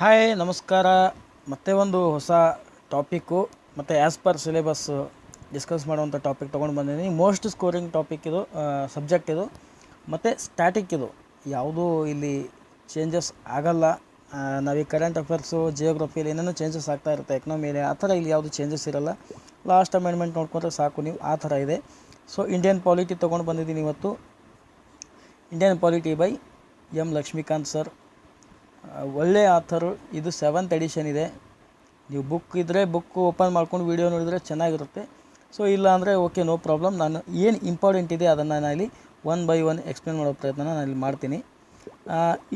Hi ನಮಸ್ಕಾರ. ಮತ್ತೆ ಒಂದು ಹೊಸ ಟಾಪಿಕ್ಕು ಮತ್ತು ಆ್ಯಸ್ ಪರ್ ಸಿಲೆಬಸ್ ಡಿಸ್ಕಸ್ ಮಾಡುವಂಥ ಟಾಪಿಕ್ ತೊಗೊಂಡು ಬಂದಿದ್ದೀನಿ. ಮೋಸ್ಟ್ ಸ್ಕೋರಿಂಗ್ ಟಾಪಿಕ್ ಇದು ಸಬ್ಜೆಕ್ಟ್ ಇದು ಮತ್ತು ಸ್ಟ್ಯಾಟಿಕ್ ಇದು. ಯಾವುದೂ ಇಲ್ಲಿ ಚೇಂಜಸ್ ಆಗಲ್ಲ. ಆ, ನಾವು ಈ ಕರೆಂಟ್ ಅಫೇರ್ಸು ಜಿಯೋಗ್ರಫಿಯಲ್ಲಿ ಏನೇನೋ ಚೇಂಜಸ್ ಆಗ್ತಾ ಇರುತ್ತೆ ಎಕನಾಮಿಯಲ್ಲಿ ಆ ಥರ ಇಲ್ಲಿ ಯಾವುದು ಚೇಂಜಸ್ ಇರಲ್ಲ. ಲಾಸ್ಟ್ ಅಮೆಂಡ್ಮೆಂಟ್ ನೋಡ್ಕೊಂಡ್ರೆ ಸಾಕು ನೀವು ಆ ಥರ ಇದೆ. ಸೊ ಇಂಡಿಯನ್ ಪಾಲಿಟಿ ತೊಗೊಂಡು ಬಂದಿದ್ದೀನಿ ಇವತ್ತು. Indian polity by M Lakshmikant sir ಒಳ್ಳೆಯ ಆಥರು. ಇದು ಸೆವೆಂತ್ ಎಡಿಷನ್ ಇದೆ. ನೀವು ಬುಕ್ ಇದ್ದರೆ ಬುಕ್ ಓಪನ್ ಮಾಡ್ಕೊಂಡು ವೀಡಿಯೋ ನೋಡಿದರೆ ಚೆನ್ನಾಗಿರುತ್ತೆ. ಸೊ ಇಲ್ಲ ಅಂದರೆ ಓಕೆ ನೋ ಪ್ರಾಬ್ಲಮ್ ನಾನು ಏನು ಇಂಪಾರ್ಟೆಂಟ್ ಇದೆ ಅದನ್ನು ನಾನು ಇಲ್ಲಿ ಒನ್ ಬೈ ಒನ್ ಎಕ್ಸ್ಪ್ಲೇನ್ ಮಾಡೋ ಪ್ರಯತ್ನ ನಾನು ಇಲ್ಲಿ ಮಾಡ್ತೀನಿ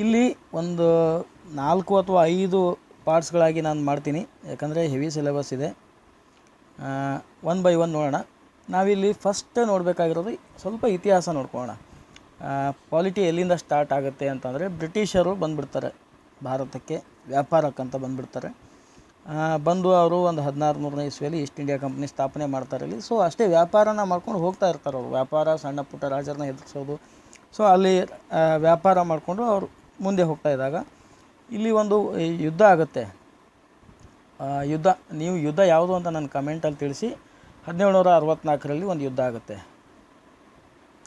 ಇಲ್ಲಿ ಒಂದು ನಾಲ್ಕು ಅಥವಾ ಐದು ಪಾರ್ಟ್ಸ್ಗಳಾಗಿ ನಾನು ಮಾಡ್ತೀನಿ. ಯಾಕಂದರೆ ಹೆವಿ ಸಿಲೆಬಸ್ ಇದೆ. ಒನ್ ಬೈ ಒನ್ ನೋಡೋಣ. ನಾವಿಲ್ಲಿ ಫಸ್ಟ್ ನೋಡಬೇಕಾಗಿರೋದು ಸ್ವಲ್ಪ ಇತಿಹಾಸ ನೋಡ್ಕೊಳ್ಳೋಣ. ಪಾಲಿಟಿ ಎಲ್ಲಿಂದ ಸ್ಟಾರ್ಟ್ ಆಗುತ್ತೆ ಅಂತಂದರೆ ಬ್ರಿಟಿಷರು ಬಂದುಬಿಡ್ತಾರೆ. ಭಾರತಕ್ಕೆ ವ್ಯಾಪಾರಕ್ಕಂತ ಬಂದುಬಿಡ್ತಾರೆ. ಬಂದು ಅವರು ಒಂದು ಹದಿನಾರು ನೂರನೇ ಇಸ್ವಿಯಲ್ಲಿ ಈಸ್ಟ್ ಇಂಡಿಯಾ ಕಂಪ್ನಿ ಸ್ಥಾಪನೆ ಮಾಡ್ತಾರೆ ಇಲ್ಲಿ. ಸೊ, ಅಷ್ಟೇ ವ್ಯಾಪಾರನ ಮಾಡ್ಕೊಂಡು ಹೋಗ್ತಾ ಇರ್ತಾರೆ ಅವರು. ವ್ಯಾಪಾರ ಸಣ್ಣ ಪುಟ್ಟ ರಾಜರನ್ನ ಎದುರಿಸೋದು. ಸೊ, ಅಲ್ಲಿ ವ್ಯಾಪಾರ ಮಾಡಿಕೊಂಡು ಅವರು ಮುಂದೆ ಹೋಗ್ತಾ ಇದ್ದಾಗ ಇಲ್ಲಿ ಒಂದು ಯುದ್ಧ ಆಗುತ್ತೆ. ಯುದ್ಧ, ನೀವು ಯುದ್ಧ ಯಾವುದು ಅಂತ ನನ್ನ ಕಮೆಂಟಲ್ಲಿ ತಿಳಿಸಿ. ಹದಿನೇಳು ನೂರ ಅರವತ್ತ್ನಾಲ್ಕರಲ್ಲಿ ಒಂದು ಯುದ್ಧ ಆಗುತ್ತೆ.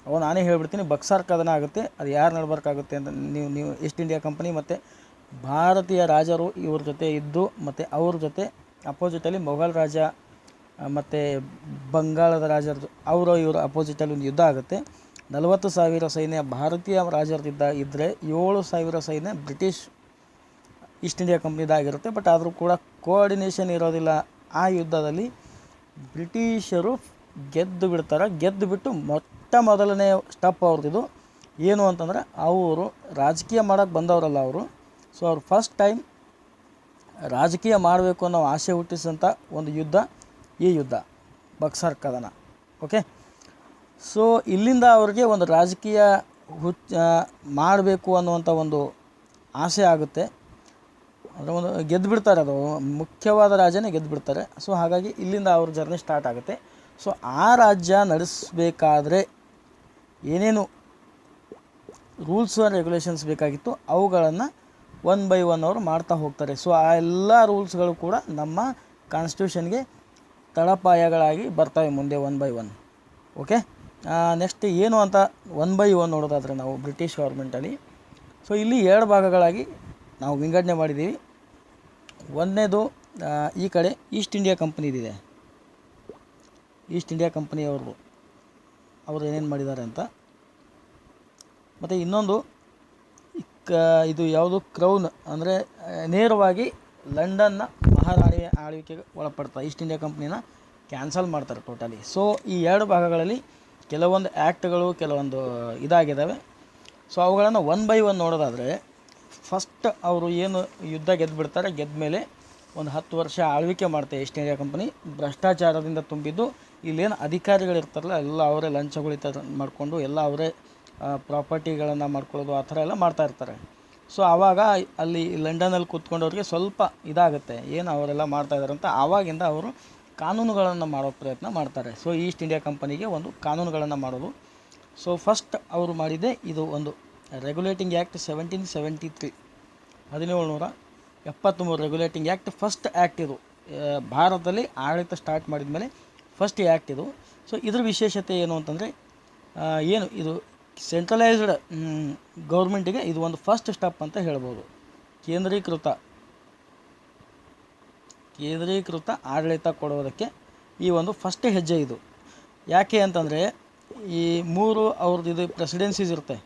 ಅವು ನಾನೇ ಹೇಳ್ಬಿಡ್ತೀನಿ. ಬಕ್ಸಾರ್ ಕದನ ಆಗುತ್ತೆ. ಅದು ಯಾರು ನಡ್ಬಾರ್ಕಾಗುತ್ತೆ ಅಂತ ನೀವು ನೀವು, ಈಸ್ಟ್ ಇಂಡಿಯಾ ಕಂಪನಿ ಮತ್ತು ಭಾರತೀಯ ರಾಜರು ಇವ್ರ ಜೊತೆ ಇದ್ದು ಮತ್ತು ಅವ್ರ ಜೊತೆ ಅಪೋಸಿಟಲ್ಲಿ ಮೊಘಲ್ ರಾಜ ಮತ್ತು ಬಂಗಾಳದ ರಾಜರ, ಅವರು ಇವರು ಅಪೋಸಿಟಲ್ಲಿ ಒಂದು ಯುದ್ಧ ಆಗುತ್ತೆ. ನಲವತ್ತು ಸಾವಿರ ಸೈನ್ಯ ಭಾರತೀಯ ರಾಜರದಿದ್ದ ಇದ್ದರೆ ಏಳು ಸಾವಿರ ಸೈನ್ಯ ಬ್ರಿಟಿಷ್ ಈಸ್ಟ್ ಇಂಡಿಯಾ ಕಂಪ್ನಿದಾಗಿರುತ್ತೆ. ಬಟ್ ಆದರೂ ಕೂಡ ಕೋಆರ್ಡಿನೇಷನ್ ಇರೋದಿಲ್ಲ. ಆ ಯುದ್ಧದಲ್ಲಿ ಬ್ರಿಟಿಷರು ಗೆದ್ದು ಬಿಡ್ತಾರೆ. ಗೆದ್ದು ಬಿಟ್ಟು ಮೊಟ್ಟ ಮೊದಲನೇ ಸ್ಟಪ್ ಅವ್ರದ್ದು ಏನು ಅಂತಂದರೆ, ಅವರು ರಾಜಕೀಯ ಮಾಡೋಕ್ಕೆ ಬಂದವರಲ್ಲ ಅವರು. ಸೊ ಅವ್ರು ಫಸ್ಟ್ ಟೈಮ್ ರಾಜಕೀಯ ಮಾಡಬೇಕು ಅನ್ನೋ ಆಸೆ ಹುಟ್ಟಿಸಿದಂಥ ಒಂದು ಯುದ್ಧ, ಈ ಯುದ್ಧ, ಬಕ್ಸರ್ ಕದನ ಓಕೆ ಸೊ ಇಲ್ಲಿಂದ ಅವ್ರಿಗೆ ಒಂದು ರಾಜಕೀಯ ಹುಚ್ಚ ಮಾಡಬೇಕು ಅನ್ನುವಂಥ ಒಂದು ಆಸೆ ಆಗುತ್ತೆ. ಅಂದರೆ ಒಂದು ಗೆದ್ದು ಬಿಡ್ತಾರೆ ಅದು, ಮುಖ್ಯವಾದ ರಾಜ್ಯನೇ ಗೆದ್ದು ಬಿಡ್ತಾರೆ ಸೊ ಹಾಗಾಗಿ ಇಲ್ಲಿಂದ ಅವ್ರ ಜರ್ನಿ ಸ್ಟಾರ್ಟ್ ಆಗುತ್ತೆ. ಸೊ ಆ ರಾಜ್ಯ ನಡೆಸಬೇಕಾದ್ರೆ ಏನೇನು ರೂಲ್ಸ್ ಆ್ಯಂಡ್ ರೆಗ್ಯುಲೇಷನ್ಸ್ ಬೇಕಾಗಿತ್ತು, ಅವುಗಳನ್ನು ಒನ್ ಬೈ ಒನ್ ಅವರು ಮಾಡ್ತಾ ಹೋಗ್ತಾರೆ. ಸೊ ಆ ಎಲ್ಲ ರೂಲ್ಸ್ಗಳು ಕೂಡ ನಮ್ಮ ಕಾನ್ಸ್ಟಿಟ್ಯೂಷನ್ಗೆ ತಳಪಾಯಗಳಾಗಿ ಬರ್ತವೆ ಮುಂದೆ one by one okay next ಏನು ಅಂತ ಒನ್ ಬೈ ಒನ್ ನೋಡೋದಾದರೆ ನಾವು ಬ್ರಿಟಿಷ್ ಗೌರ್ಮೆಂಟಲ್ಲಿ ಸೊ ಇಲ್ಲಿ ಎರಡು ಭಾಗಗಳಾಗಿ ನಾವು ವಿಂಗಡಣೆ ಮಾಡಿದ್ದೀವಿ. ಒಂದನೇದು ಈ ಕಡೆ ಈಸ್ಟ್ ಇಂಡಿಯಾ ಕಂಪ್ನಿದಿದೆ ಈಸ್ಟ್ ಇಂಡಿಯಾ ಕಂಪ್ನಿಯವರು ಅವರು ಏನೇನು ಮಾಡಿದ್ದಾರೆ ಅಂತ. ಮತ್ತು ಇನ್ನೊಂದು ಕ, ಇದು ಯಾವುದು ಕ್ರೌನ್ ಅಂದರೆ, ನೇರವಾಗಿ ಲಂಡನ್ನ ಮಹಾರಾಣಿ ಆಳ್ವಿಕೆಗೆ ಒಳಪಡ್ತಾ, ಈಸ್ಟ್ ಇಂಡಿಯಾ ಕಂಪ್ನಿನ ಕ್ಯಾನ್ಸಲ್ ಮಾಡ್ತಾರೆ ಟೋಟಲಿ. ಸೊ, ಈ ಎರಡು ಭಾಗಗಳಲ್ಲಿ ಕೆಲವೊಂದು ಆ್ಯಕ್ಟ್ಗಳು ಕೆಲವೊಂದು ಇದಾಗಿದ್ದಾವೆ ಸೊ, ಅವುಗಳನ್ನು ಒನ್ ಬೈ ಒನ್ ನೋಡೋದಾದರೆ, ಫಸ್ಟ್ ಅವರು ಏನು ಯುದ್ಧ ಗೆದ್ದು ಬಿಡ್ತಾರೆ ಗೆದ್ದ ಮೇಲೆ ಒಂದು ಹತ್ತು ವರ್ಷ ಆಳ್ವಿಕೆ ಮಾಡ್ತಾರೆ ಈಸ್ಟ್ ಇಂಡಿಯಾ ಕಂಪ್ನಿ, ಭ್ರಷ್ಟಾಚಾರದಿಂದ ತುಂಬಿದ್ದು, ಇಲ್ಲೇನು ಅಧಿಕಾರಿಗಳಿರ್ತಾರಲ್ಲ, ಎಲ್ಲ ಅವರೇ ಲಂಚಗಳಿತ ಮಾಡಿಕೊಂಡು, ಎಲ್ಲ ಅವರೇ ಪ್ರಾಪರ್ಟಿಗಳನ್ನು ಮಾಡ್ಕೊಳ್ಳೋದು ಆ ಥರ ಎಲ್ಲ ಮಾಡ್ತಾ ಇರ್ತಾರೆ. ಸೊ ಆವಾಗ ಅಲ್ಲಿ ಲಂಡನಲ್ಲಿ ಕೂತ್ಕೊಂಡವ್ರಿಗೆ ಸ್ವಲ್ಪ ಇದಾಗುತ್ತೆ. ಏನು ಅವರೆಲ್ಲ ಮಾಡ್ತಾ ಇದ್ದಾರೆ ಅಂತ ಆವಾಗಿಂದ ಅವರು ಕಾನೂನುಗಳನ್ನು ಮಾಡೋ ಪ್ರಯತ್ನ ಮಾಡ್ತಾರೆ. ಸೊ ಈಸ್ಟ್ ಇಂಡಿಯಾ ಕಂಪನಿಗೆ ಒಂದು ಕಾನೂನುಗಳನ್ನು ಮಾಡೋದು. ಸೊ ಫಸ್ಟ್ ಅವರು ಮಾಡಿದ್ದೆ ಇದು ಒಂದು regulating act seventeen seventy three ಹದಿನೇಳು ನೂರ ಎಪ್ಪತ್ತ್ಮೂರು ರೆಗ್ಯುಲೇಟಿಂಗ್ ಆ್ಯಕ್ಟ್ ಫಸ್ಟ್ ಆ್ಯಕ್ಟ್ ಇದು. ಭಾರತದಲ್ಲಿ ಆಡಳಿತ ಸ್ಟಾರ್ಟ್ ಮಾಡಿದ ಮೇಲೆ ಫಸ್ಟ್ ಆ್ಯಕ್ಟ್ ಇದು. ಸೊ ಇದ್ರ ವಿಶೇಷತೆ ಏನು ಅಂತಂದರೆ ಏನು ಇದು ಸೆಂಟ್ರಲೈಸ್ಡ್ ಗೌರ್ಮೆಂಟಿಗೆ ಇದು ಒಂದು ಫಸ್ಟ್ ಸ್ಟೆಪ್ ಅಂತ ಹೇಳ್ಬೋದು. ಕೇಂದ್ರೀಕೃತ. ಕೇಂದ್ರೀಕೃತ ಆಡಳಿತ ಕೊಡೋದಕ್ಕೆ ಈ ಒಂದು ಫಸ್ಟ್ ಹೆಜ್ಜೆ ಇದು. ಯಾಕೆ ಅಂತಂದರೆ, ಈ ಮೂರು ಅವ್ರದ್ದು ಇದು ಪ್ರೆಸಿಡೆನ್ಸೀಸ್ ಇರುತ್ತೆ.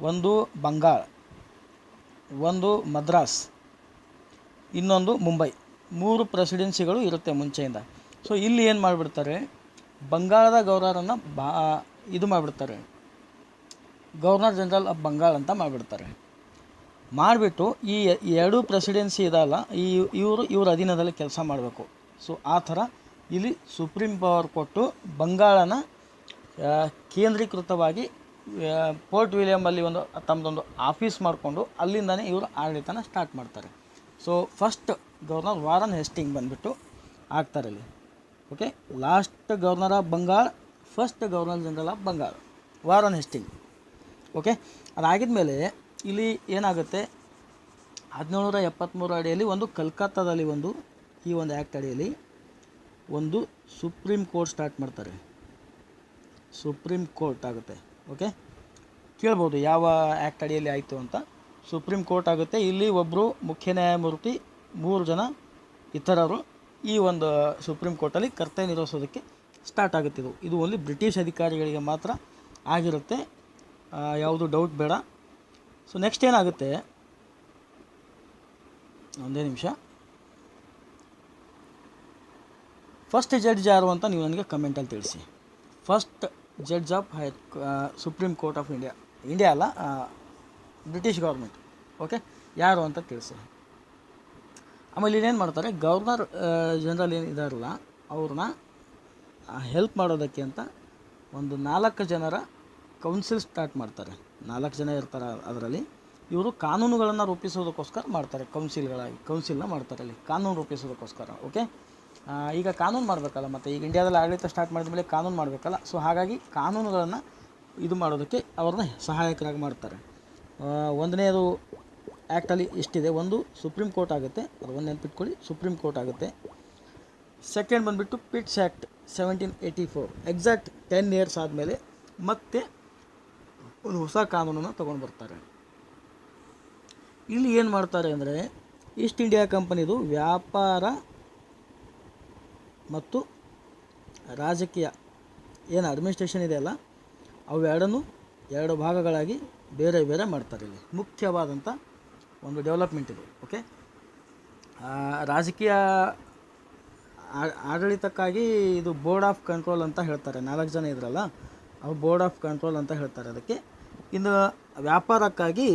ಒಂದು ಬಂಗಾಳ, ಒಂದು ಮದ್ರಾಸ್, ಇನ್ನೊಂದು ಮುಂಬೈ. ಮೂರು ಪ್ರೆಸಿಡೆನ್ಸಿಗಳು ಇರುತ್ತೆ ಮುಂಚೆಯಿಂದ. ಸೊ ಇಲ್ಲಿ ಏನು ಮಾಡಿಬಿಡ್ತಾರೆ? ಬಂಗಾಳದ ಗೌರವರನ್ನು ಬಾ, ಇದು ಮಾಡಿಬಿಡ್ತಾರೆ. ಗವರ್ನರ್ ಜನರಲ್ ಆಫ್ ಬಂಗಾಳ ಅಂತ ಮಾಡಿಬಿಡ್ತಾರೆ. ಮಾಡಿಬಿಟ್ಟು ಈ ಎರಡೂ ಪ್ರೆಸಿಡೆನ್ಸಿ ಇದಲ್ಲ, ಈ ಇವರು ಇವ್ರ ಅಧೀನದಲ್ಲಿ ಕೆಲಸ ಮಾಡಬೇಕು. ಸೊ ಆ ಥರ ಇಲ್ಲಿ ಸುಪ್ರೀಂ ಪವರ್ ಕೊಟ್ಟು ಬಂಗಾಳನ ಕೇಂದ್ರೀಕೃತವಾಗಿ ಪೋರ್ಟ್ ವಿಲಿಯಮಲ್ಲಿ ಒಂದು ತಮ್ಮದೊಂದು ಆಫೀಸ್ ಮಾಡಿಕೊಂಡು ಅಲ್ಲಿಂದನೇ ಇವರು ಆಡಳಿತನ ಸ್ಟಾರ್ಟ್ ಮಾಡ್ತಾರೆ. So first governor Warren Hasting ಬಂದುಬಿಟ್ಟು ಆಗ್ತಾರೆ ಇಲ್ಲಿ. Okay last governor of Bangala first governor general of Bangala. Warren Hasting. Okay ಅದಾಗಿದ್ಮೇಲೆ ಇಲ್ಲಿ ಏನಾಗುತ್ತೆ? ಹದಿನೇಳುನೂರ ಎಪ್ಪತ್ತ್ಮೂರು ಅಡಿಯಲ್ಲಿ ಒಂದು ಕಲ್ಕತ್ತಾದಲ್ಲಿ ಒಂದು, ಈ ಒಂದು ಆ್ಯಕ್ಟ್ ಅಡಿಯಲ್ಲಿ ಒಂದು ಸುಪ್ರೀಂ ಕೋರ್ಟ್ ಸ್ಟಾರ್ಟ್ ಮಾಡ್ತಾರೆ. ಸುಪ್ರೀಂ ಕೋರ್ಟ್ ಆಗುತ್ತೆ. ಓಕೆ ಕೇಳ್ಬೋದು ಯಾವ ಆ್ಯಕ್ಟ್ ಅಡಿಯಲ್ಲಿ ಆಯಿತು ಅಂತ. ಸುಪ್ರೀಂ ಕೋರ್ಟ್ ಆಗುತ್ತೆ. ಇಲ್ಲಿ ಒಬ್ಬರು ಮುಖ್ಯ ನ್ಯಾಯಮೂರ್ತಿ, ಮೂರು ಜನ ಇತರರು ಈ ಒಂದು ಸುಪ್ರೀಂ ಕೋರ್ಟಲ್ಲಿ ಕರ್ತವ್ಯ ನಿರ್ವಹಿಸೋದಕ್ಕೆ ಸ್ಟಾರ್ಟ್ ಆಗುತ್ತಿದ್ದವು ಇದು. ಓನ್ಲಿ ಬ್ರಿಟಿಷ್ ಅಧಿಕಾರಿಗಳಿಗೆ ಮಾತ್ರ ಆಗಿರುತ್ತೆ. ಯಾವುದು ಡೌಟ್ ಬೇಡ. ಸೊ ನೆಕ್ಸ್ಟ್ ಏನಾಗುತ್ತೆ? ಒಂದೇ ನಿಮಿಷ. ಫಸ್ಟ್ ಜಡ್ಜ್ ಯಾರು ಅಂತ ನೀವು ನನಗೆ ಕಮೆಂಟಲ್ಲಿ ತಿಳಿಸಿ. First judge of high supreme court of India India ಅಲ್ಲ ಬ್ರಿಟಿಷ್ ಗೌರ್ಮೆಂಟ್ ಓಕೆ ಯಾರು ಅಂತ ತಿಳಿಸಿ. ಆಮೇಲೆ ಇನ್ನೇನು ಮಾಡ್ತಾರೆ? ಗವರ್ನರ್ ಜನರಲ್ ಏನು ಇದಾರಲ್ಲ, ಅವ್ರನ್ನ ಹೆಲ್ಪ್ ಮಾಡೋದಕ್ಕೆ ಅಂತ ಒಂದು ನಾಲ್ಕು ಜನರ ಕೌನ್ಸಿಲ್ ಸ್ಟಾರ್ಟ್ ಮಾಡ್ತಾರೆ. ನಾಲ್ಕು ಜನ ಇರ್ತಾರೆ ಅದರಲ್ಲಿ. ಇವರು ಕಾನೂನುಗಳನ್ನು ರೂಪಿಸೋದಕ್ಕೋಸ್ಕರ ಮಾಡ್ತಾರೆ ಕೌನ್ಸಿಲ್ಗಳಾಗಿ ಕೌನ್ಸಿಲ್ನ ಮಾಡ್ತಾರೆ ಅಲ್ಲಿ. ಕಾನೂನು ರೂಪಿಸೋದಕ್ಕೋಸ್ಕರ ಓಕೆ ಈಗ ಕಾನೂನು ಮಾಡಬೇಕಲ್ಲ, ಮತ್ತು ಈಗ ಇಂಡಿಯಾದಲ್ಲಿ ಆಡಳಿತ ಸ್ಟಾರ್ಟ್ ಮಾಡಿದ ಮೇಲೆ ಕಾನೂನು ಮಾಡಬೇಕಲ್ಲ ಸೊ ಹಾಗಾಗಿ ಕಾನೂನುಗಳನ್ನು ಇದು ಮಾಡೋದಕ್ಕೆ ಅವ್ರನ್ನ ಸಹಾಯಕರಾಗಿ ಮಾಡ್ತಾರೆ. ಒಂದನೇದು ಆ್ಯಕ್ಟಲ್ಲಿ ಇಷ್ಟಿದೆ ಒಂದು ಸುಪ್ರೀಂ ಕೋರ್ಟ್ ಆಗುತ್ತೆ. ಅದು ಒಂದು ನೆನ್ಪಿಟ್ಕೊಳ್ಳಿ, ಸುಪ್ರೀಂ ಕೋರ್ಟ್ ಆಗುತ್ತೆ. ಸೆಕೆಂಡ್ ಬಂದುಬಿಟ್ಟು Pitt's act seventeen eighty four exact ten years ಆದಮೇಲೆ ಮತ್ತೆ ಒಂದು ಹೊಸ ಕಾನೂನನ್ನು ತೊಗೊಂಡು ಬರ್ತಾರೆ. ಇಲ್ಲಿ ಏನು ಮಾಡ್ತಾರೆ ಅಂದರೆ, ಈಸ್ಟ್ ಇಂಡಿಯಾ ಕಂಪನಿದು ವ್ಯಾಪಾರ ಮತ್ತು ರಾಜಕೀಯ ಏನು ಅಡ್ಮಿನಿಸ್ಟ್ರೇಷನ್ ಇದೆಯಲ್ಲ ಅವೆರಡನ್ನು ಎರಡು ಭಾಗಗಳಾಗಿ ಬೇರೆ ಬೇರೆ ಮಾಡ್ತಾರೆ ಇಲ್ಲಿ. ಮುಖ್ಯವಾದಂಥ ಒಂದು ಡೆವಲಪ್ಮೆಂಟ್ ಇದು ಓಕೆ ರಾಜಕೀಯ ಆಡಳಿತಕ್ಕಾಗಿ ಇದು ಬೋರ್ಡ್ ಆಫ್ ಕಂಟ್ರೋಲ್ ಅಂತ ಹೇಳ್ತಾರೆ. ನಾಲ್ಕು ಜನ ಇದ್ರಲ್ಲ ಅವು ಬೋರ್ಡ್ ಆಫ್ ಕಂಟ್ರೋಲ್ ಅಂತ ಹೇಳ್ತಾರೆ. ಅದಕ್ಕೆ ಇನ್ನು ವ್ಯಾಪಾರಕ್ಕಾಗಿ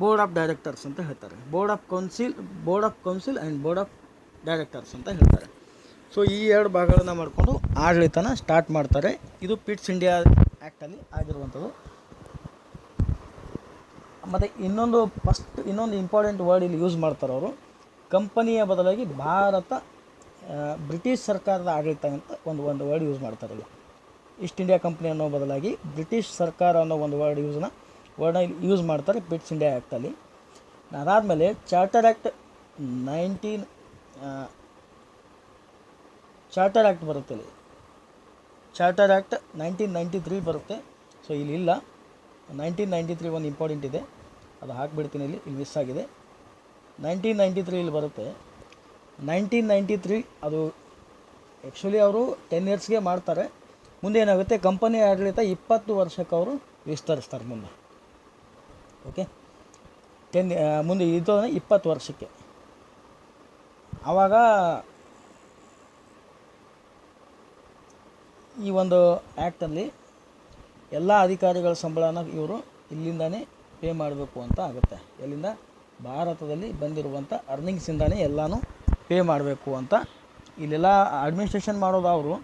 ಬೋರ್ಡ್ ಆಫ್ ಡೈರೆಕ್ಟರ್ಸ್ ಅಂತ ಹೇಳ್ತಾರೆ. Board of council board of council and board of directors ಅಂತ ಹೇಳ್ತಾರೆ. ಸೊ ಈ ಎರಡು ಭಾಗಗಳನ್ನು ಮಾಡಿಕೊಂಡು ಆಡಳಿತನ ಸ್ಟಾರ್ಟ್ ಮಾಡ್ತಾರೆ. ಇದು ಪಿಟ್ಸ್ ಇಂಡಿಯಾ ಆ್ಯಕ್ಟಲ್ಲಿ ಆಗಿರುವಂಥದ್ದು. ಮತ್ತು ಇನ್ನೊಂದು ಫಸ್ಟ್ ಇನ್ನೊಂದು ಇಂಪಾರ್ಟೆಂಟ್ ವರ್ಡ್ ಇಲ್ಲಿ ಯೂಸ್ ಮಾಡ್ತಾರೆ ಅವರು. ಕಂಪನಿಯ ಬದಲಾಗಿ ಭಾರತ ಬ್ರಿಟಿಷ್ ಸರ್ಕಾರದ ಆಡಳಿತ ಅಂತ ಒಂದು ಒಂದು ವರ್ಡ್ ಯೂಸ್ ಮಾಡ್ತಾರೆ ಇಲ್ಲಿ ಈಸ್ಟ್ ಇಂಡಿಯಾ ಕಂಪ್ನಿ ಅನ್ನೋ ಬದಲಾಗಿ ಬ್ರಿಟಿಷ್ ಸರ್ಕಾರ ಅನ್ನೋ ಒಂದು ವರ್ಡ್ ಯೂಸ್ನ ವರ್ಡ್ನ ಯೂಸ್ ಮಾಡ್ತಾರೆ ಪಿಟ್ಸ್ ಇಂಡಿಯಾ ಆ್ಯಕ್ಟಲ್ಲಿ ಅದಾದಮೇಲೆ charter act nineteen charter act ಬರುತ್ತೆ ಇಲ್ಲಿ. Charter act nineteen ninety three ಬರುತ್ತೆ. ಸೊ ಇಲ್ಲಿ ಇಲ್ಲ. ನೈನ್ಟೀನ್ ನೈಂಟಿ ತ್ರೀ ಒಂದು ಇಂಪಾರ್ಟೆಂಟ್ ಇದೆ. ಅದು ಹಾಕ್ಬಿಡ್ತೀನಿ ಇಲ್ಲಿ ಇಲ್ಲಿ ಮಿಸ್ ಆಗಿದೆ. ನೈನ್ಟೀನ್ ನೈಂಟಿ ತ್ರೀ ಇಲ್ಲಿ ಬರುತ್ತೆ. ನೈನ್ಟೀನ್ ನೈಂಟಿ ತ್ರೀ ಅದು ಆ್ಯಕ್ಚುಲಿ ಅವರು ಟೆನ್ ಇಯರ್ಸ್ಗೆ ಮಾಡ್ತಾರೆ. ಮುಂದೆ ಏನಾಗುತ್ತೆ? ಕಂಪನಿ ಆಡಳಿತ ಇಪ್ಪತ್ತು ವರ್ಷಕ್ಕೆ ಅವರು ವಿಸ್ತರಿಸ್ತಾರೆ ಮುಂದೆ. ಓಕೆ ಟೆನ್ ಮುಂದೆ ಇದು ಇಪ್ಪತ್ತು ವರ್ಷಕ್ಕೆ. ಆವಾಗ ಈ ಒಂದು ಆ್ಯಕ್ಟಲ್ಲಿ ಎಲ್ಲ ಅಧಿಕಾರಿಗಳ ಸಂಬಳನ ಇವರು ಇಲ್ಲಿಂದನೇ ಪೇ ಮಾಡಬೇಕು ಅಂತ ಆಗುತ್ತೆ. ಎಲ್ಲಿಂದ ಭಾರತದಲ್ಲಿ ಬಂದಿರುವಂಥ ಅರ್ನಿಂಗ್ಸಿಂದಾನೇ ಎಲ್ಲನೂ ಪೇ ಮಾಡಬೇಕು ಅಂತ ಇಲ್ಲೆಲ್ಲ ಅಡ್ಮಿನಿಸ್ಟ್ರೇಷನ್ ಮಾಡೋದು ಅವರು.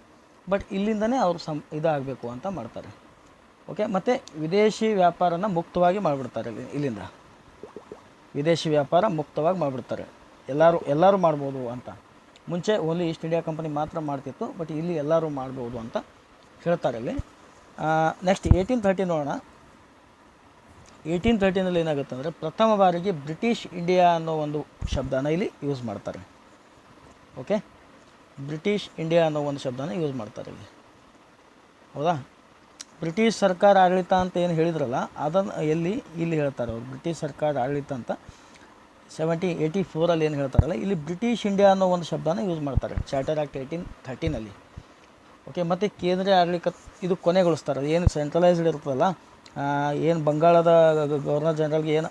ಬಟ್ ಇಲ್ಲಿಂದನೇ ಅವರು ಸಂ ಇದಾಗಬೇಕು ಅಂತ ಮಾಡ್ತಾರೆ. ಓಕೆ ಮತ್ತು ವಿದೇಶಿ ವ್ಯಾಪಾರನ ಮುಕ್ತವಾಗಿ ಮಾಡಿಬಿಡ್ತಾರೆ ಇಲ್ಲಿ ಇಲ್ಲಿಂದ. ವಿದೇಶಿ ವ್ಯಾಪಾರ ಮುಕ್ತವಾಗಿ ಮಾಡಿಬಿಡ್ತಾರೆ. ಎಲ್ಲರೂ ಎಲ್ಲರೂ ಮಾಡ್ಬೋದು ಅಂತ. ಮುಂಚೆ ಓನ್ಲಿ ಈಸ್ಟ್ ಇಂಡಿಯಾ ಕಂಪನಿ ಮಾತ್ರ ಮಾಡ್ತಿತ್ತು ಬಟ್ ಇಲ್ಲಿ ಎಲ್ಲರೂ ಮಾಡ್ಬೋದು ಅಂತ ಹೇಳ್ತಾರೆ ಇಲ್ಲಿ. ನೆಕ್ಸ್ಟ್ ಏಯ್ಟೀನ್ ತರ್ಟಿ ನೋಡೋಣ. ಏಯ್ಟೀನ್ ತರ್ಟಿನಲ್ಲಿ ಏನಾಗುತ್ತೆ ಅಂದರೆ ಪ್ರಥಮ ಬಾರಿಗೆ ಬ್ರಿಟಿಷ್ ಇಂಡಿಯಾ ಅನ್ನೋ ಒಂದು ಶಬ್ದನ ಇಲ್ಲಿ ಯೂಸ್ ಮಾಡ್ತಾರೆ. ಓಕೆ ಬ್ರಿಟಿಷ್ ಇಂಡಿಯಾ ಅನ್ನೋ ಒಂದು ಶಬ್ದನ ಯೂಸ್ ಮಾಡ್ತಾರೆ ಇಲ್ಲಿ. ಹೌದಾ? ಬ್ರಿಟಿಷ್ ಸರ್ಕಾರ ಆಡಳಿತ ಅಂತ ಏನು ಹೇಳಿದ್ರಲ್ಲ, ಅದನ್ನು ಎಲ್ಲಿ, ಇಲ್ಲಿ ಹೇಳ್ತಾರೆ ಅವರು. ಬ್ರಿಟಿಷ್ ಸರ್ಕಾರ ಆಡಳಿತ ಅಂತ ಸೆವೆಂಟಿ ಏಯ್ಟಿ ಫೋರಲ್ಲಿ ಏನು ಹೇಳ್ತಾರಲ್ಲ, ಇಲ್ಲಿ ಬ್ರಿಟಿಷ್ ಇಂಡಿಯಾ ಅನ್ನೋ ಒಂದು ಶಬ್ದನ ಯೂಸ್ ಮಾಡ್ತಾರೆ, ಚಾರ್ಟರ್ ಆ್ಯಕ್ಟ್ ಏಯ್ಟೀನ್ ಥರ್ಟೀನಲ್ಲಿ ಓಕೆ ಮತ್ತು ಕೇಂದ್ರೀಯ ಆಡಳಿತ ಇದು ಕೊನೆಗೊಳಿಸ್ತಾರೆ. ಏನು ಸೆಂಟ್ರಲೈಸ್ಡ್ ಇರ್ತದಲ್ಲ ಏನು ಬಂಗಾಳದ ಗವರ್ನರ್ ಜನರಲ್ಗೆ ಏನು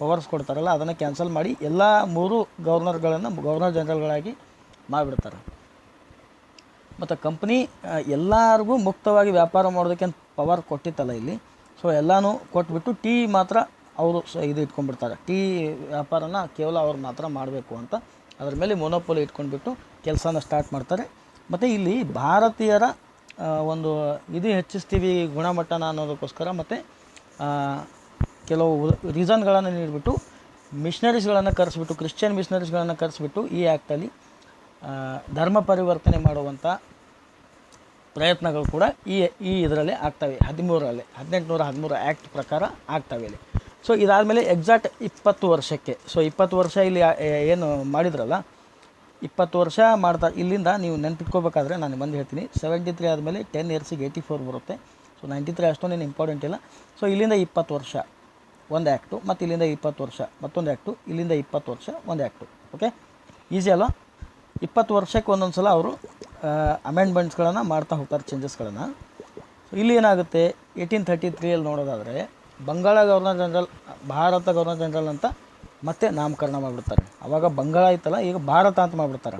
ಪವರ್ಸ್ ಕೊಡ್ತಾರಲ್ಲ, ಅದನ್ನು ಕ್ಯಾನ್ಸಲ್ ಮಾಡಿ ಎಲ್ಲ ಮೂರು ಗವರ್ನರ್ಗಳನ್ನು ಗವರ್ನರ್ ಜನರಲ್ಗಳಾಗಿ ಮಾಡಿಬಿಡ್ತಾರೆ ಮತ್ತು ಕಂಪ್ನಿ ಎಲ್ಲರಿಗೂ ಮುಕ್ತವಾಗಿ ವ್ಯಾಪಾರ ಮಾಡೋದಕ್ಕೆ ಪವರ್ ಕೊಟ್ಟಿತ್ತಲ್ಲ ಇಲ್ಲಿ. ಸೊ ಎಲ್ಲನೂ ಕೊಟ್ಬಿಟ್ಟು ಟೀ ಮಾತ್ರ ಅವರು ಸ ಇದು ಇಟ್ಕೊಂಡ್ಬಿಡ್ತಾರೆ. ಟೀ ವ್ಯಾಪಾರನ ಕೇವಲ ಅವ್ರು ಮಾತ್ರ ಮಾಡಬೇಕು ಅಂತ. ಅದ್ರ ಮೇಲೆ ಮೊನೋಪೊಲಿ ಇಟ್ಕೊಂಡ್ಬಿಟ್ಟು ಕೆಲಸನ ಸ್ಟಾರ್ಟ್ ಮಾಡ್ತಾರೆ. ಮತ್ತು ಇಲ್ಲಿ ಭಾರತೀಯರ ಒಂದು ಇದು ಹೆಚ್ಚಿಸ್ತೀವಿ ಗುಣಮಟ್ಟನ ಅನ್ನೋದಕ್ಕೋಸ್ಕರ ಮತ್ತು ಕೆಲವು ರೀಸನ್ಗಳನ್ನು ನೀಡಿಬಿಟ್ಟು ಮಿಷ್ನರೀಸ್ಗಳನ್ನು ಕರೆಸ್ಬಿಟ್ಟು ಕ್ರಿಶ್ಚಿಯನ್ ಮಿಷನರೀಸ್ಗಳನ್ನು ಕರೆಸ್ಬಿಟ್ಟು ಈ ಆ್ಯಕ್ಟಲ್ಲಿ ಧರ್ಮ ಪರಿವರ್ತನೆ ಮಾಡುವಂಥ ಪ್ರಯತ್ನಗಳು ಕೂಡ ಈ ಈ ಇದರಲ್ಲಿ ಆಗ್ತವೆ. ಹದಿಮೂರರಲ್ಲಿ, ಹದಿನೆಂಟುನೂರ ಹದಿಮೂರು ಆ್ಯಕ್ಟ್ ಪ್ರಕಾರ ಆಗ್ತವೆ ಇಲ್ಲಿ. ಸೊ ಇದಾದಮೇಲೆ ಎಕ್ಸಾಕ್ಟ್ ಇಪ್ಪತ್ತು ವರ್ಷಕ್ಕೆ. ಸೊ ಇಪ್ಪತ್ತು ವರ್ಷ ಇಲ್ಲಿ ಏನು ಮಾಡಿದ್ರಲ್ಲ? ಇಪ್ಪತ್ತು ವರ್ಷ ಮಾಡ್ತಾ, ಇಲ್ಲಿಂದ ನೀವು ನೆನಪಿಟ್ಕೋಬೇಕಾದ್ರೆ ನಾನು ಬಂದು ಹೇಳ್ತೀನಿ. ಸೆವೆಂಟಿ ತ್ರೀ ಆದಮೇಲೆ ಟೆನ್ ಇಯರ್ಸಿಗೆ ಏಯ್ಟಿ ಫೋರ್ ಬರುತ್ತೆ. ಸೊ ನೈಂಟಿ ತ್ರೀ ಅಷ್ಟೊಂದೇನು ಇಂಪಾರ್ಟೆಂಟ್ ಇಲ್ಲ. ಸೊ ಇಲ್ಲಿಂದ ಇಪ್ಪತ್ತು ವರ್ಷ, ಒಂದು ಆ್ಯಕ್ಟು ಮತ್ತು ಇಲ್ಲಿಂದ ಇಪ್ಪತ್ತು ವರ್ಷ, ಮತ್ತೊಂದು ಆ್ಯಕ್ಟು ಇಲ್ಲಿಂದ ಇಪ್ಪತ್ತು ವರ್ಷ, ಒಂದು ಆ್ಯಕ್ಟು ಓಕೆ ಈಸಿ ಅಲ್ವಾ? ಇಪ್ಪತ್ತು ವರ್ಷಕ್ಕೆ ಒಂದೊಂದು ಸಲ ಅವರು ಅಮೆಂಡ್ಮೆಂಟ್ಸ್ಗಳನ್ನು ಮಾಡ್ತಾ ಹೋಗ್ತಾರೆ ಚೇಂಜಸ್ಗಳನ್ನು ಇಲ್ಲಿ ಏನಾಗುತ್ತೆ? ಏಯ್ಟೀನ್ ತರ್ಟಿ ತ್ರೀಯಲ್ಲಿ ನೋಡೋದಾದರೆ, Bangala governor general, Bharat governor general ಅಂತ ಮತ್ತೆ ನಾಮಕರಣ ಮಾಡಿಬಿಡ್ತಾರೆ. ಆವಾಗ ಬಂಗಾಳ ಇತ್ತಲ್ಲ, ಈಗ ಭಾರತ ಅಂತ ಮಾಡಿಬಿಡ್ತಾರೆ.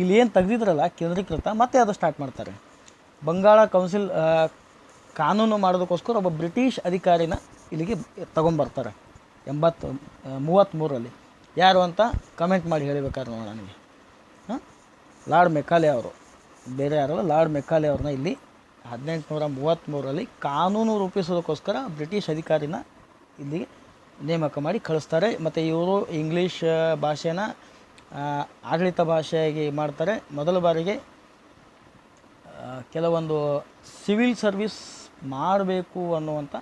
ಇಲ್ಲಿ ಏನು ತೆಗೆದಿದ್ರಲ್ಲ, ಕೇಂದ್ರೀಕೃತ, ಮತ್ತೆ ಅದು ಸ್ಟಾರ್ಟ್ ಮಾಡ್ತಾರೆ. ಬಂಗಾಳ ಕೌನ್ಸಿಲ್ ಕಾನೂನು ಮಾಡೋದಕ್ಕೋಸ್ಕರ ಒಬ್ಬ ಬ್ರಿಟಿಷ್ ಅಧಿಕಾರಿನ ಇಲ್ಲಿಗೆ ತೊಗೊಂಬರ್ತಾರೆ. ಎಂಬತ್ತು ಮೂವತ್ತ್ಮೂರರಲ್ಲಿ ಯಾರು ಅಂತ? ಕಮೆಂಟ್ ಮಾಡಿ ಹೇಳಬೇಕಾದ್ರೆ ನೋಡೋಣ ನನಗೆ. ಹಾಂ? ಲಾರ್ಡ್ ಮೆಕಾಲೆ ಅವರು. ಬೇರೆ ಯಾರಲ್ಲ, ಲಾರ್ಡ್ ಮೆಕ್ಕಾಲೆ ಅವ್ರನ್ನ ಇಲ್ಲಿ ಹದಿನೆಂಟುನೂರ ಮೂವತ್ತ್ಮೂರರಲ್ಲಿ ಕಾನೂನು ರೂಪಿಸೋದಕ್ಕೋಸ್ಕರ ಬ್ರಿಟಿಷ್ ಅಧಿಕಾರಿನ ಇಲ್ಲಿಗೆ ನೇಮಕ ಮಾಡಿ ಕಳಿಸ್ತಾರೆ. ಮತ್ತು ಇವರು ಇಂಗ್ಲೀಷ್ ಭಾಷೆನ ಆಡಳಿತ ಭಾಷೆಯಾಗಿ ಮಾಡ್ತಾರೆ. ಮೊದಲ ಬಾರಿಗೆ ಕೆಲವೊಂದು ಸಿವಿಲ್ ಸರ್ವಿಸ್ ಮಾಡಬೇಕು ಅನ್ನುವಂಥ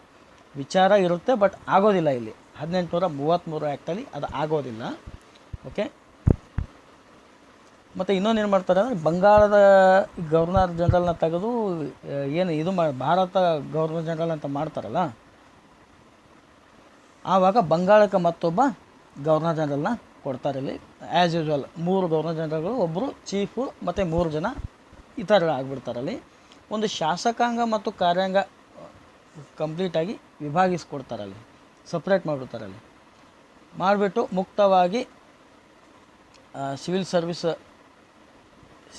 ವಿಚಾರ ಇರುತ್ತೆ, ಬಟ್ ಆಗೋದಿಲ್ಲ ಇಲ್ಲಿ. ಹದಿನೆಂಟುನೂರ ಮೂವತ್ತ್ಮೂರು ಆ್ಯಕ್ಟಲ್ಲಿ ಅದು ಆಗೋದಿಲ್ಲ. ಓಕೆ? ಮತ್ತು ಇನ್ನೊಂದು ಏನು ಮಾಡ್ತಾರೆ ಅಂದರೆ ಬಂಗಾಳದ ಗವರ್ನರ್ ಜನರಲ್ನ ತೆಗೆದು ಏನು ಇದು ಮಾ, ಭಾರತ ಗವರ್ನರ್ ಜನರಲ್ ಅಂತ ಮಾಡ್ತಾರಲ್ಲ, ಆವಾಗ ಬಂಗಾಳಕ್ಕೆ ಮತ್ತೊಬ್ಬ ಗವರ್ನರ್ ಜನರಲ್ನ ಕೊಡ್ತಾರೆ ಇಲ್ಲಿ. ಆ್ಯಸ್ ಯೂಶ್ವಲ್ ಮೂರು ಗವರ್ನರ್ ಜನರಲ್ಗಳು ಒಬ್ಬರು ಚೀಫು ಮತ್ತು ಮೂರು ಜನ ಇತರ ಆಗಿಬಿಡ್ತಾರಲ್ಲಿ ಒಂದು ಶಾಸಕಾಂಗ ಮತ್ತು ಕಾರ್ಯಾಂಗ ಕಂಪ್ಲೀಟಾಗಿ ವಿಭಾಗಿಸ್ಕೊಡ್ತಾರಲ್ಲಿ ಸಪ್ರೇಟ್ ಮಾಡಿಬಿಡ್ತಾರಲ್ಲಿ ಮಾಡಿಬಿಟ್ಟು ಮುಕ್ತವಾಗಿ ಸಿವಿಲ್ ಸರ್ವಿಸ್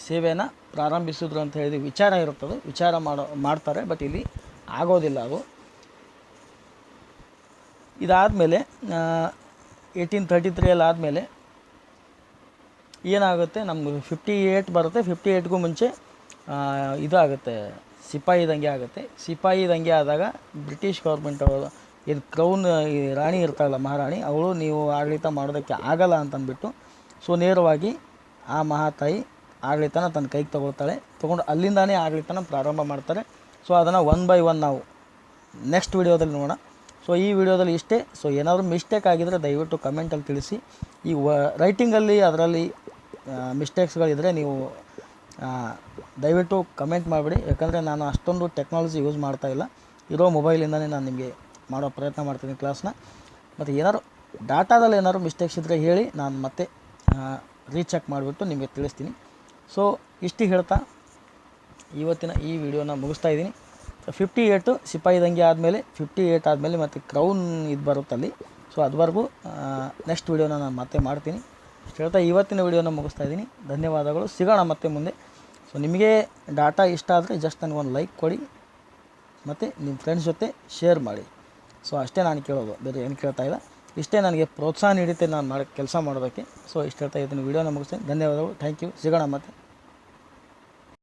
ಸೇವೆನ ಪ್ರಾರಂಭಿಸಿದ್ರು ಅಂತ ಹೇಳಿ ವಿಚಾರ ಇರುತ್ತದೆ. ವಿಚಾರ ಮಾಡೋ, ಮಾಡ್ತಾರೆ ಬಟ್ ಇಲ್ಲಿ ಆಗೋದಿಲ್ಲ ಅದು. ಇದಾದಮೇಲೆ ಏಯ್ಟೀನ್ ತರ್ಟಿ ತ್ರೀಯಲ್ಲಿ ಆದಮೇಲೆ ಏನಾಗುತ್ತೆ? ನಮ್ಗೆ ಫಿಫ್ಟಿ ಏಯ್ಟ್ ಬರುತ್ತೆ. ಫಿಫ್ಟಿ ಏಯ್ಟ್ಗೂ ಮುಂಚೆ ಇದಾಗುತ್ತೆ. ಸಿಪಾಯಿ ದಂಗೆ ಆಗುತ್ತೆ. ಸಿಪಾಯಿ ದಂಗೆ ಆದಾಗ ಬ್ರಿಟಿಷ್ ಗೌರ್ಮೆಂಟ್ ಅವರು, ಇದು ಕ್ರೌನ್ ಈ ರಾಣಿ ಇರ್ತಾಳಲ್ಲ ಮಹಾರಾಣಿ, ಅವಳು ನೀವು ಆಡಳಿತ ಮಾಡೋದಕ್ಕೆ ಆಗಲ್ಲ ಅಂತಂದ್ಬಿಟ್ಟು, ಸೊ ನೇರವಾಗಿ ಆ ಮಹಾತಾಯಿ ಆಡಳಿತನ ತನ್ನ ಕೈಗೆ ತೊಗೊಳ್ತಾಳೆ. ತೊಗೊಂಡು ಅಲ್ಲಿಂದಾನೇ ಆಡಳಿತನ ಪ್ರಾರಂಭ ಮಾಡ್ತಾರೆ. ಸೊ ಅದನ್ನು ಒನ್ ಬೈ ಒನ್ ನಾವು ನೆಕ್ಸ್ಟ್ ವಿಡಿಯೋದಲ್ಲಿ ನೋಡೋಣ. ಸೊ ಈ ವಿಡಿಯೋದಲ್ಲಿ ಇಷ್ಟೇ. ಸೊ ಏನಾದರೂ ಮಿಸ್ಟೇಕ್ ಆಗಿದ್ದರೆ ದಯವಿಟ್ಟು ಕಮೆಂಟಲ್ಲಿ ತಿಳಿಸಿ. ಈ ವ ರೈಟಿಂಗಲ್ಲಿ ಅದರಲ್ಲಿ ಮಿಸ್ಟೇಕ್ಸ್ಗಳಿದ್ದರೆ ನೀವು ದಯವಿಟ್ಟು ಕಮೆಂಟ್ ಮಾಡಿಬಿಡಿ. ಯಾಕಂದರೆ ನಾನು ಅಷ್ಟೊಂದು ಟೆಕ್ನಾಲಜಿ ಯೂಸ್ ಮಾಡ್ತಾ ಇಲ್ಲ. ಇರೋ ಮೊಬೈಲಿಂದನೇ ನಾನು ನಿಮಗೆ ಮಾಡೋ ಪ್ರಯತ್ನ ಮಾಡ್ತೀನಿ ಕ್ಲಾಸ್ನ ಮತ್ತು ಏನಾದ್ರು ಡಾಟಾದಲ್ಲಿ ಏನಾದ್ರು ಮಿಸ್ಟೇಕ್ಸ್ ಇದ್ದರೆ ಹೇಳಿ. ನಾನು ಮತ್ತೆ ರೀಚೆಕ್ ಮಾಡಿಬಿಟ್ಟು ನಿಮಗೆ ತಿಳಿಸ್ತೀನಿ. ಸೊ, ಇಷ್ಟು ಹೇಳ್ತಾ ಇವತ್ತಿನ ಈ ವಿಡಿಯೋನ ಮುಗಿಸ್ತಾ ಇದ್ದೀನಿ. ಫಿಫ್ಟಿ ಏಯ್ಟು ಸಿಪಾಯಿ ದಂಗೆ ಆದಮೇಲೆ ಫಿಫ್ಟಿ ಏಯ್ಟ್ ಆದಮೇಲೆ ಮತ್ತು ಕ್ರೌನ್ ಇದು ಬರುತ್ತಲ್ಲಿ ಸೊ, ಅದುವರೆಗೂ ನೆಕ್ಸ್ಟ್ ವಿಡಿಯೋನ ನಾನು ಮತ್ತೆ ಮಾಡ್ತೀನಿ. ಇಷ್ಟು ಹೇಳ್ತಾ ಇವತ್ತಿನ ವಿಡಿಯೋನ ಮುಗಿಸ್ತಾ ಇದ್ದೀನಿ. ಧನ್ಯವಾದಗಳು. ಸಿಗೋಣ ಮತ್ತೆ ಮುಂದೆ. ಸೊ, ನಿಮಗೆ ಡಾಟಾ ಇಷ್ಟ ಆದರೆ ಜಸ್ಟ್ ನನಗೊಂದು ಲೈಕ್ ಕೊಡಿ. ಮತ್ತು ನಿಮ್ಮ ಫ್ರೆಂಡ್ಸ್ ಜೊತೆ ಶೇರ್ ಮಾಡಿ. ಸೊ, ಅಷ್ಟೇ ನಾನು ಕೇಳೋದು. ಬೇರೆ ಏನು ಕೇಳ್ತಾ ಇಲ್ಲ. ಇಷ್ಟೇ ನನಗೆ ಪ್ರೋತ್ಸಾಹ ನೀಡುತ್ತೆ ನಾನು ಮಾಡೋ ಕೆಲಸ ಮಾಡೋದಕ್ಕೆ. ಸೊ ಇಷ್ಟು ಹೇಳ್ತಾ ಇದ್ದೀನಿ. ವೀಡಿಯೋನ ಮುಗಿಸ್ತೀನಿ. ಧನ್ಯವಾದಗಳು. ಥ್ಯಾಂಕ್ ಯು ಸಿಗೋಣ ಮತ್ತೆ.